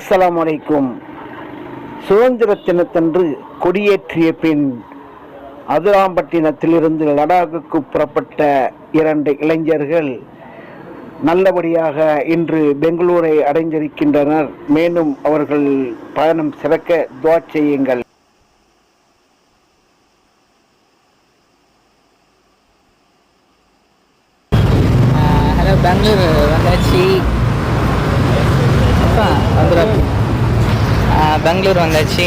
அஸ்லாம் வலைக்கும் சுதந்திர தினத்தன்று கொடியேற்றிய பின் அதுராம்பட்டினத்திலிருந்து லடாக்குக்கு புறப்பட்ட இரண்டு இளைஞர்கள் நல்லபடியாக இன்று பெங்களூரை அடைந்திருக்கின்றனர். மேலும் அவர்கள் பயணம் சிறக்க துவா செய்யுங்கள். ஹலோ பெங்களூர் வந்தாச்சு. பெங்களூர் வந்தாச்சு.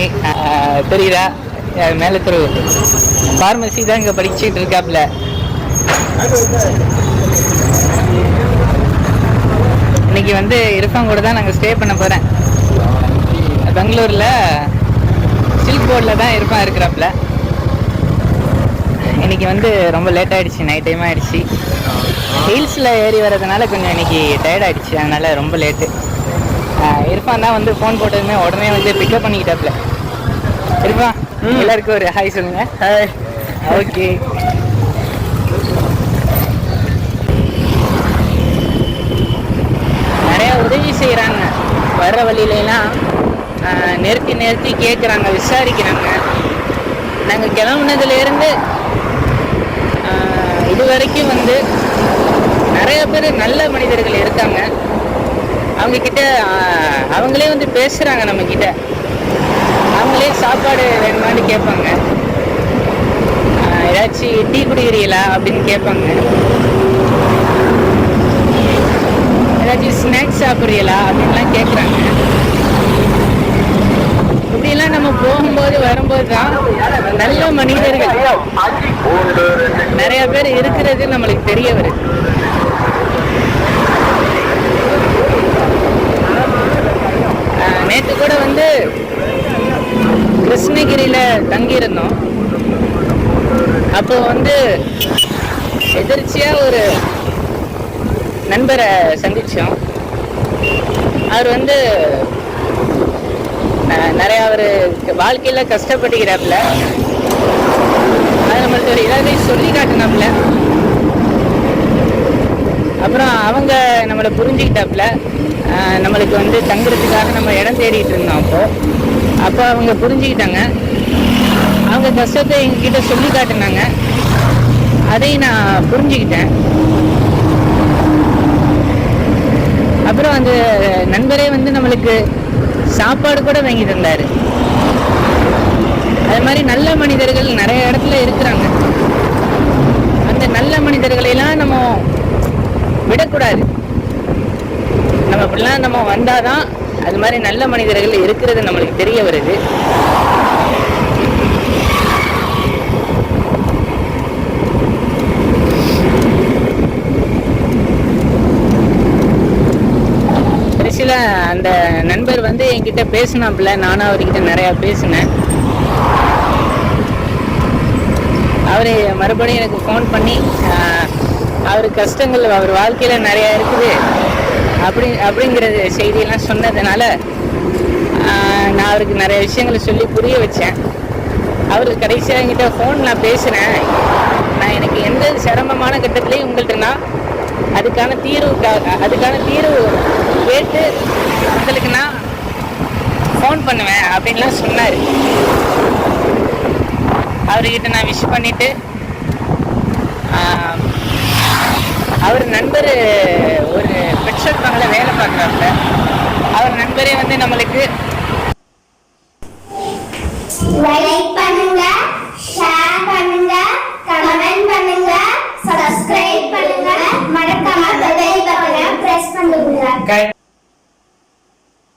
தெரியுதா மேலே தெரு. ஃபார்மசி தான் இங்கே படிச்சுட்டு இருக்காப்புல இன்னைக்கு வந்து இரஃபான் கூட தான் நாங்கள் ஸ்டே பண்ண போகிறேன் பெங்களூரில் சில்க் போர்டில் தான் இருப்பான் இருக்கிறாப்புல இன்னைக்கு வந்து ரொம்ப லேட் ஆயிடுச்சு நைட் டைம் ஆயிடுச்சு. ஹில்ஸில் ஏறி வர்றதுனால கொஞ்சம் இன்னைக்கு டயர்ட் ஆயிடுச்சு. அதனால ரொம்ப லேட்டு இருப்பான் தான் வந்து ஃபோன் போட்டதுமே உடனே வந்து பிக்கப் பண்ணிக்கிட்டாப்ல. இருப்பான் எல்லாருக்கும் ஒரு ஹாய் சொல்லுங்க. ஹாய் ஓகே நிறைய உதவி செய்கிறாங்க வர்ற வழியிலலாம் நிறுத்தி நிறுத்தி கேட்குறாங்க விசாரிக்கிறாங்க. நாங்கள் கிளம்புனதுலேருந்து இது வரைக்கும் வந்து நிறைய பேர் நல்ல மனிதர்கள் இருக்காங்க. அவங்க கிட்ட அவங்களே வந்து பேசுறாங்க நம்ம கிட்ட அவங்களே சாப்பாடு வேணுமான்னு கேட்பாங்க. ஏதாச்சும் டீ குடிக்கிறீங்களா அப்படின்னு கேட்பாங்க. ஏதாச்சும் ஸ்நாக்ஸ் சாப்பிட்றீங்களா அப்படின்லாம் கேட்குறாங்க. இப்படிலாம் நம்ம போகும்போது வரும்போது தான் நல்ல மனிதர்கள். நிறைய பேர் இருக்கிறது நம்மளுக்கு தெரிய வருது நேற்று கூட வந்து கிருஷ்ணகிரியில தங்கியிருந்தோம். அப்போ வந்து எதிர்ச்சியாக ஒரு நண்பரை சந்திச்சோம். அவர் வந்து நிறையா நிறைய அவர் வாழ்க்கையில கஷ்டப்பட்டுக்கிறாப்புல. அது நம்மளுக்கு ஒரு இதாக சொல்லி காட்டினாப்புல? அப்புறம் அவங்க நம்மளை புரிஞ்சுக்கிட்டாப்புல. நம்மளுக்கு வந்து தங்குறதுக்காக நம்ம இடம் தேடிட்டு இருந்தோம் அப்போ. அப்போ அவங்க புரிஞ்சுக்கிட்டாங்க. அவங்க கஷ்டத்தை எங்ககிட்ட சொல்லி காட்டினாங்க. அதையும் நான் புரிஞ்சுக்கிட்டேன். அப்புறம் அந்த நண்பரே வந்து நம்மளுக்கு சாப்பாடு கூட வாங்கி தந்தாரு அது மாதிரி நல்ல மனிதர்கள் நிறைய இடத்துல இருக்கிறாங்க அந்த நல்ல மனிதர்களை எல்லாம் நம்ம விடக்கூடாது. நம்ம அப்படிலாம் நம்ம வந்தாதான் அது மாதிரி நல்ல மனிதர்கள் இருக்கிறது நம்மளுக்கு தெரிய வருது. கடைசியில் அந்த நண்பர் வந்து என்கிட்ட பேசினாப்புல நானும் அவர்கிட்ட நிறையா பேசினேன். அவர் மறுபடியும் எனக்கு ஃபோன் பண்ணி அவர் கஷ்டங்கள் அவர் வாழ்க்கையில் நிறையா இருக்குது. அப்படி அப்படிங்கிற செய்தியெல்லாம் சொன்னதுனால நான் அவருக்கு நிறைய விஷயங்களை சொல்லி புரிய வச்சேன். அவர் கடைசியாக என்கிட்ட ஃபோன் நான் பேசுகிறேன் நான் எனக்கு எந்த சிரமமான கட்டத்துலேயும் உங்கள்கிட்ட நான் அதுக்கான தீர்வு அதுக்கான தீர்வு கேட்டு உங்களுக்கு நான் ஃபோன் பண்ணுவேன் அப்படின்லாம் சொன்னார். அவர்கிட்ட நான் விஷ் பண்ணிவிட்டு அவர் நண்பர் ஒரு பெட்ரோல் பங்கில் வேலை பார்க்குறாப்புல. அவர் நண்பரே வந்து நம்மளுக்கு